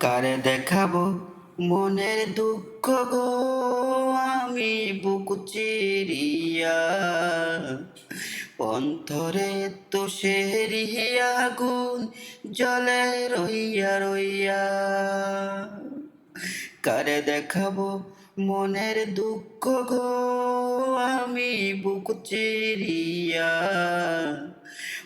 কারে দেখাবো? মনের দুঃখ গো, আমি বুক চিরিয়া। অন্তরে তো সেরিয়া আগুন, জলে রইয়া রইয়া। কারে দেখাবো? মনের দুঃখ গো, আমি বুক চিরিয়া।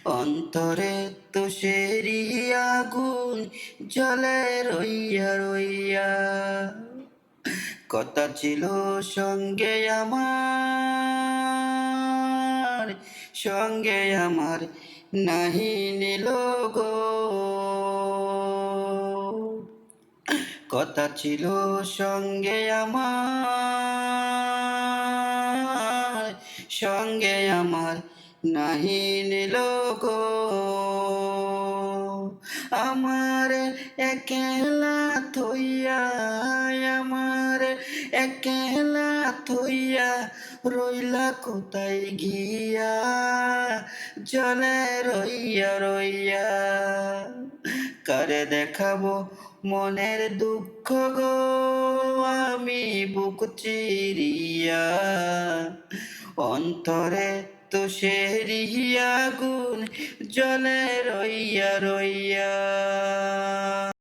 অন্তরে তো সেরি আগুন জলে রইয়া রইয়া। কথা ছিল সঙ্গে আমার সঙ্গে আমার নাহি নিল গো। কথা ছিল সঙ্গে আমার সঙ্গে আমার নাহি নিল গো। আমার একলা থইয়া, আমার একলা থইয়া রইলা কোথায় গিয়া? জলে রইয়া রইয়া। কারে দেখাবো মনের দুঃখ গো? আমি বুক চিরিয়া, অন্তরে তো সেরিয়া গুণ জলে রইয়া রইয়া।